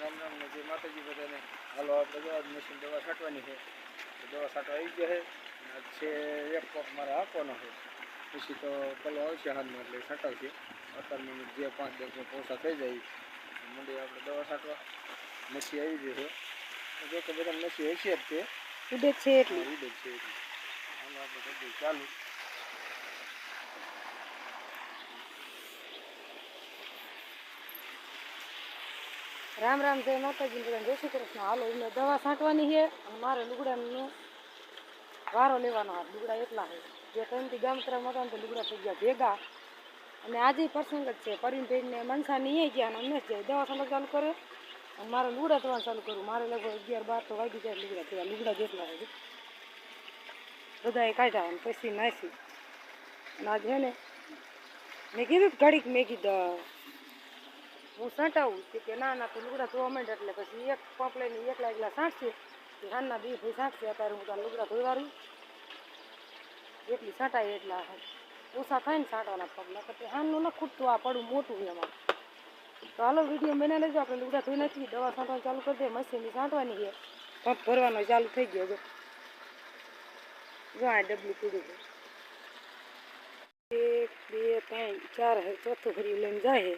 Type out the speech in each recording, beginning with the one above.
રામ રામ ને જય માતાજી બધાને. હાલો આપણે જો આજ મશીન દવા છાંટવાની છે. દવા છાંટવા આવી ગયા છે. આજ છે એક પગ મારે આપવાનો છે. પછી તો પેલો આવશે હાથમાં એટલે છાંટાવશે. અત્યારમાં જે પાંચ દસ પોસા થઈ જાય મંડી આપણે દવા છાંટવા. નસી આવી ગઈ છે. જો કે બધા નસી હશે જ તે. ઉડે છે એટલે. ઉડે છે એટલે. હાલો આપણે ચાલુ. રામ રામ જય માતાજી બધા જય શ્રી કૃષ્ણ. હાલો, એમને દવા છાંટવાની છે અને મારે લુગડાનો વારો લેવાનો આ લુગડા એટલા છે. જે ત્રણથી ગામતરા મોટા તો લુગડા થઈ ગયા ભેગા. અને આજે પ્રસંગ જ છે. પરિણભાઈને મનસા નહીં ગયા અને અમને જ જાય. દવા છાંટવા ચાલુ કરે અને મારે લુગડા ધોવાનું ચાલુ કરું. મારે લગભગ અગિયાર, બાર તો વાગી જાય લુગડા થયા લુગડા જેટલા છે. બધાએ કાઢ્યા અને પછી નાસી. અને આજે ને મેં કીધું ઘડીક મેં કીધું હું સાંટાવું કે ના ના તું લુગડા ધોવા માંડ એટલે પછી એક પંપ લઈને એકલા એકલા સાંટશે. હાનના બી ભાઈ સાંટશે, અત્યારે હું તાર લુગડા ધોવારું એટલી સાંટાય એટલા ઓછા થાય ને સાંટવાના પગલા તે હાનનું ન ખૂટતું, આ પડું મોટું એમાં. તો હાલો વીડિયો બનાવી લેજો, આપણે લુગડા ધોઈ નથી દવા છાંટવાનું ચાલુ કરી દે, મશીનની છાંટવાની છે. પંપ ભરવાનો ચાલુ થઈ ગયો જો જો આ ડબલું પીડ્યું છે. એક, બે, ત્રણ, ચાર ચોથું ફરી લઈને જાય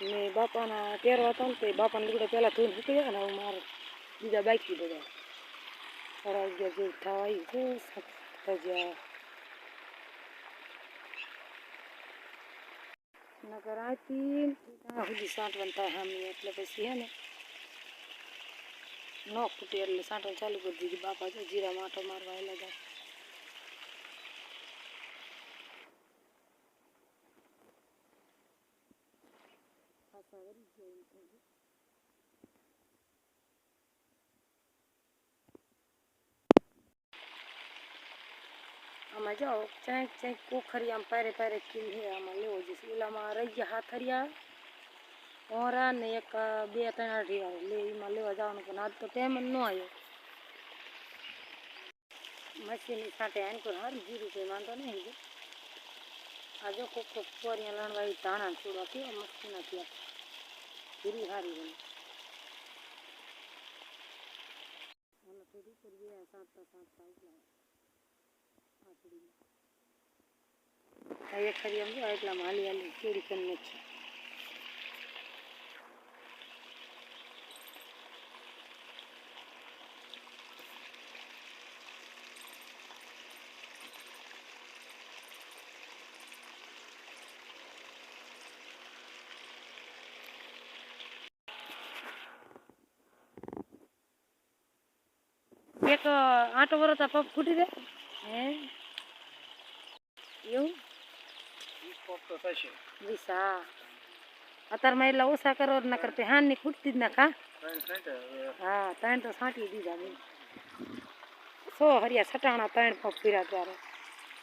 ને બાપાના પહેરવા હતા ને તો એ બાપાના લુગડા પહેલાં ધોઈને મૂકી દે ને હવે મારે બીજા બાકી બધા સારા અગિયાર જેવું થવા આવ્યું છે સાત હજાર નગર આતી ત્યાં સુધી સાંટવાનું થાય હામી એટલે પછી હે ને ન ખૂટે એટલે સાંટવાનું ચાલુ કરી દીધી બાપા જો જીરા માટો મારવા એલા જાય પાછા વળી ગયા એમ થઈ ગયું. આમાં જાઓ ચાંક ચાંક કોખરી આમ પારે પારે કિલ છે આમાં લેવો જઈશ ઓલામાં રહી ગયા હાથરિયા ઓરા ને એક અ, બે ત્રણ અઢિયાર લે એમાં લેવા જવાનું પણ આજ તો ટાઈમ જ ન આવ્યો મશીનની સાથે આને કોઈ સારું જીરું કંઈ વાંધો નહીં જો આ જો કોક કોક પોરિયા લણવા ધાણા જીરી સારી બની આને થોડી ગયા સાંતતા સાંતતા આ એક ખરી આમ જો એટલામાં હાલી હાલી કેરી કરીને છે. એક આટો વરતા પગ ફૂટી દે હે એવું વીસ પંપ તો થશે વીસ હા અત્યારમાં એટલા ઓછા કરો નકર તે હાનની ખૂટતી જ ના ખા ત્રણ સાંઠે હવે હા ત્રણ તો છાંટી દીધા મેં સો હરિયા સટાણા ત્રણ પગ પીરા ત્યારે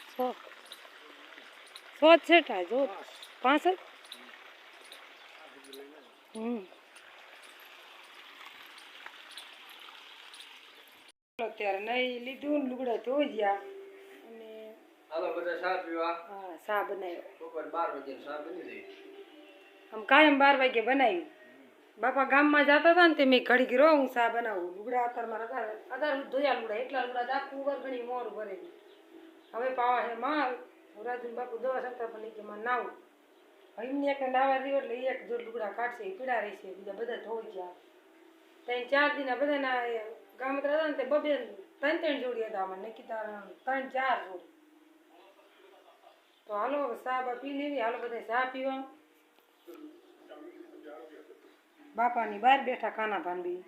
સો સો જ છેટા જો પાંચ જ હમ અત્યારે નહીં લીધું ને લુગડા ધોઈ ગયા અને હાલો બધા ચા પીવા? હા સા બનાવ્યો. બપોર બાર વાગે ચા બની જાય આમ કાયમ બાર વાગે બનાવ્યું. બાપા ગામમાં જતા હતા ને તે મેં ઘડી ગયો હું સા બનાવું. લુગડા અત્યારમાં મારા અધાર ધોયા લુગડા એટલા લુગડા આખું ઉપર ઘણી મોર ભરે હવે પાવા હે માલ રાજુ બાપુ દવા શકતા પણ કે માં નાવું. એમને એક નાવા દીધો એટલે એક જો લુગડા કાઢશે પીડા રહેશે બીજા બધા ધોઈ ગયા. ત્રણ ચાર દિના બધાના ગામત્રા હતા ને તે બબે ત્રણ ત્રણ જોડી હતા અમારે નક્કી ત્રણ ચાર જોડી. તો હાલો હવે બા પી લેવી, હાલો બધા ચા પીવા. બાપાની બહાર બેઠા કાના ભાંડી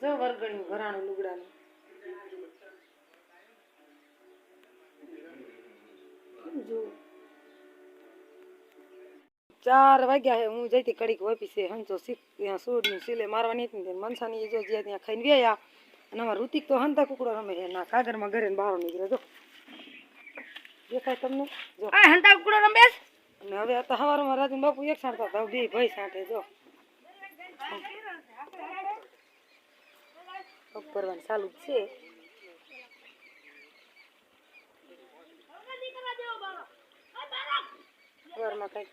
જો વરગણ્યું ઘરાણું લુગડાનું. જો ચાર વાગ્યા હે હું જઈતી કડીક ઓફિસે હંચો સીક ત્યાં સોડ્યું સિલે મારવાની હતી ને મનસાની જો જ્યાં ત્યાં ખાઈને વ્યાયા અને અમારા ઋતિક તો હંતા કુકડો રમે છે ના કાગરમાં ઘરે બહાર નીકળે. જો દેખાય તમને? જો. હંતા કુકડો રમે અને હવે આ તો સવારમાં રાજુ બાપુ એક સાંઠતા હતા બે ભાઈ સાંઠે જો. પગ ભરવાનું ચાલુ છે. હવે સવારમાં કંઈક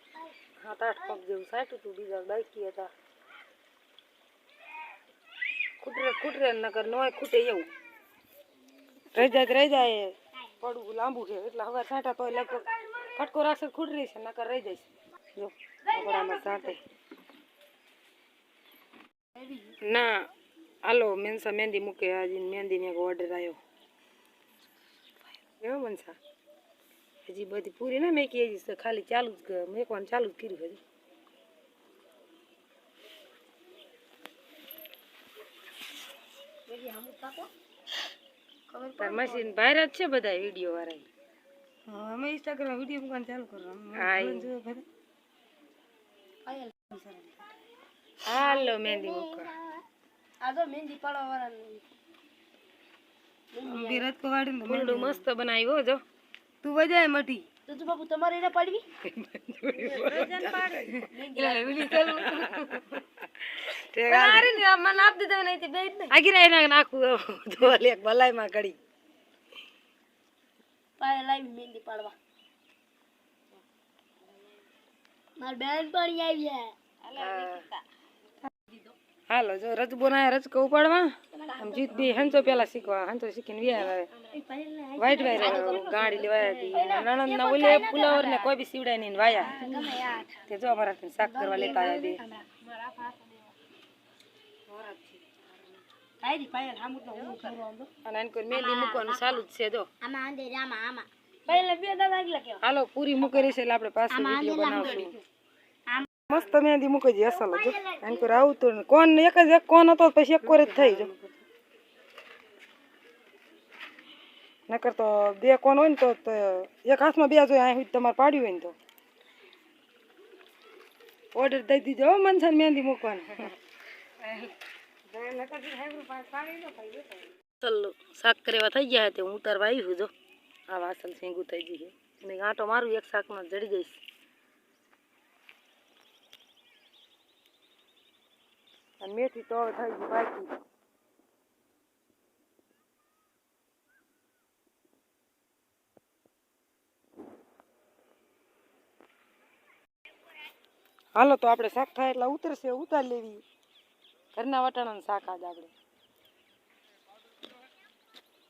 સાત આઠ પગ જેવું સાટ્યું હતું બીજા બાકી હતા ખૂટરે ખૂટરે નકર, નોય ખૂટે એવું. રહી જાય તો રહી જાય પડવું લાંબુ છે, એટલે હવે સાંટા તો લગભગ ફટકો રાખશે તો ખૂટરી છે, નકર રહી જાય છે જો, કપડામાં સાંટે ના, હાલો, મેનસા મહેંદી મૂકે આજે મહેંદીને એક ઓર્ડર આવ્યો કેવો મનસા? હજી બધી પૂરી ના મેકી હજી ખાલી ચાલુ જ મેકવાનું ચાલુ જ કર્યું હજી. મશીન બહાર જ છે બધા વીડિયો વાળા અમે ઇન્સ્ટાગ્રામ વીડિયો મૂકવાનું ચાલુ કરવાનું હાલો મહેંદી મૂકવા વિરાટ કોવાડી ફૂલડું મસ્ત બનાવ્યો જો. તું વજાય મટી. આગી એના નાખું ધોવાલી એક ભલાઈમાં કડી. હાલો જો રજબો રજ રજકો ઉપાડવા. આમ જીત બી હંચો પેલા શીખવા હંચો શીખીને વ્યા આવે. વાઈટ વાયર ગાડી લેવાયા હતી. નણંદ ના ઓલે ફુલાવર ને કોઈ બી સીવડાય નહીં ને વાયા. તે જો અમારા શાક કરવા લેતા આવ્યા બે. અને આને કોઈ મેલી મૂકવાનું ચાલુ જ છે જો. હાલો પૂરી મૂકેલી છે એટલે આપણે પાછો વીડિયો બનાવશું. મસ્ત મહેંદી મૂકી છે અસલ જો. એન કોઈ આવતું ને કોણ એક જ એક કોણ હતો પછી એક કોર જ થઈ જો. નકર તો બે કોણ હોય ને તો તો એક હાથમાં બે જોઈએ અહીં સુધી તમારે પાડ્યું હોય ને તો. ઓર્ડર દઈ દીધો હો મનસાન મહેંદી મૂકવાનું. ચલો શાક કરવા થઈ ગયા તે હું ઉતારવા આવી છું જો. આ વાસણ સિંગું થઈ ગઈ છે. મેં આંટો મારું એક શાકમાં જડી જઈશ અને મેથી તો હવે થઈ ગઈ બાકી. હાલો તો આપણે શાક થાય એટલે ઉતરશે, ઉતાર લેવી. ઘરના વટાણાનું શાક આજ આપણે.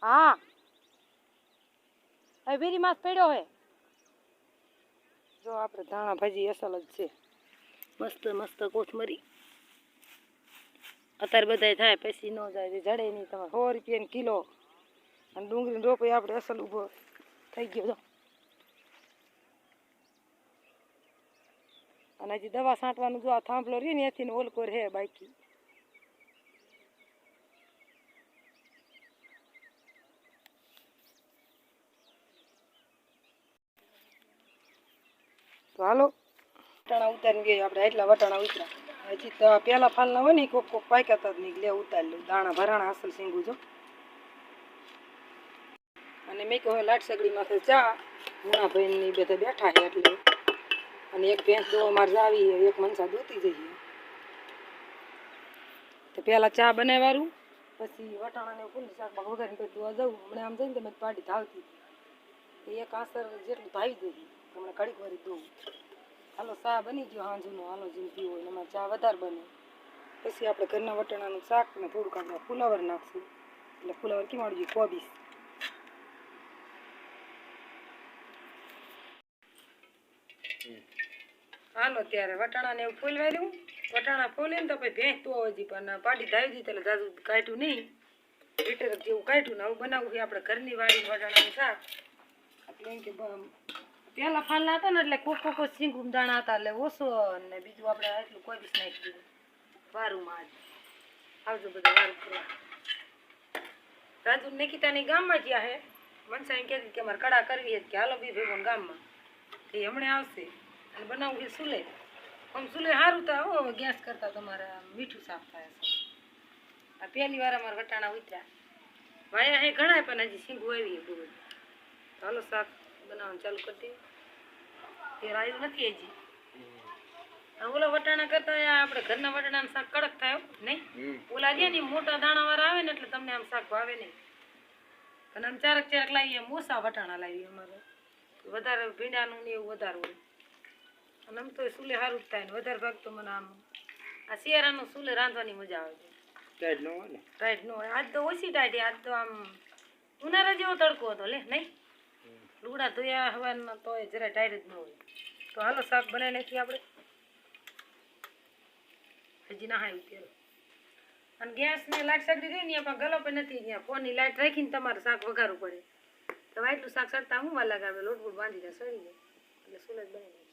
હા. હવે બેરી માસ પડ્યો હે. જો આપણે ધાણા ભાજી અસલ જ છે. મસ્ત મસ્ત કોથમરી. અત્યારે બધાય થાય પછી ન જાય જડે નહીં તમારે. સો રૂપિયા કિલો. અને ડુંગળીનો રોપો આપણે અસલ ઊભો થઈ ગયો. અને હજી દવા છાંટવાનું જો આ થાંભલો રહ્યો ને એથી ને રહે બાકી. તો હાલો. વટાણા ઉતારીને ગઈ આપણે એટલા વટાણા ઉતર્યા. હજી તો પેલા ફાલના હોય ને કોક કોક પાક્યા હતા નહીં, લે ઉતારી લઉં દાણા ભરાણા અસલ સિંગું જો. અને મેં કહ્યું લાટ સગડી ચા. મુના ભાઈ ની બધા બેઠા છે એટલે અને એક ભેંસ દોવા મારે જાવી એક મનસા ધોતી જઈએ. તો પહેલાં ચા બનાવવાનું પછી વટાણા ને ફૂલ શાકમાં વઘારીને પછી દોવા જવું. હમણાં આમ જઈને તમે પાડી ધાવતી. એક આસર જેટલું ધાવી દઈ હમણાં કડીક વારી દઉં. હાલો, ચા બની ગયો હાંજુનો. હાલો જિંદગી હોય એમાં ચા વધારે બને. પછી આપણે ઘરના વટાણાનું શાક ને થોડુંક આપણે ફુલાવર નાખશું. એટલે ફુલાવર કેવાડું જોઈએ કોબીસ હાલો ત્યારે વટાણાને એવું ફૂલવાર્યું વટાણા ફૂલીને તો પછી ભેંસ તો હજી પણ પાડી ધાવી દીધી એટલે જાજુ કાઢ્યું નહીં. લીટર જેવું કાઢ્યું ને આવું બનાવવું છે. આપણે ઘરની વાળી વટાણાનું શાક. એટલે એમ કે પેલા ફાલના હતા ને એટલે કોક કોક સિંગુમ દાણા હતા એટલે ઓછો ને બીજું આપણે એટલું કોઈ બી નાખી દીધું. વારુંમાં આજ. આવજો બધું વારું કરવા. રાજુ નિકિતાની ગામમાં ગયા હે. મનસા એમ કહેતી કે અમારે કડા કરવી કે હાલો બી ભેગો ગામમાં. એ હમણાં આવશે. અને બનાવું છે સુલે. આમ સુલે સારું તો હો ગેસ કરતા તમારે મીઠું સાફ થાય છે. આ પહેલી વાર અમારે વટાણા ઉતર્યા. વાયા હે ઘણા પણ હજી સીંગું આવી બહુ હાલો શાક બનાવવાનું ચાલુ કરી દઈએ. તે આવ્યું નથી હજી. ઓલા વટાણા કરતા આપણે ઘરના વટાણાનું શાક કડક થાય નહીં? ઓલા જે ને મોટા દાણા વાળા આવે ને એટલે તમને આમ શાક ભાવે નહીં. અને આમ ચારક ચારક લાવીએ મોસા વટાણા લાવીએ અમારે. વધારે ભીંડાનું ને એવું વધારે હોય. અને આમ તો સુલે સારું જ થાય ને વધારે ભાગ તો મને આમ આ શિયાળાનું સુલે રાંધવાની મજા આવે છે. ટાઈટ ન હોય ને? ટાઈટ ન હોય. આજ તો ઓછી ટાઈટ આજ તો આમ ઉનાળા જેવો તડકો હતો લે નહીં? લુગડા ધોયા હવાના તો જરા ટાઈટ જ ન હોય. તો હાલો શાક બનાવી નાખીએ આપણે. હજી ના હાય ઉતેલો અને ગેસને લાઈટ સગડી ગઈ ને પણ ગલો પણ નથી ત્યાં ફોનની લાઈટ રાખીને તમારે શાક વઘારવું પડે. તો આટલું શાક સડતા હું વાર લગાવે લોટબૂટ બાંધી બાંધીને સડી જાય એટલે સુલજ બની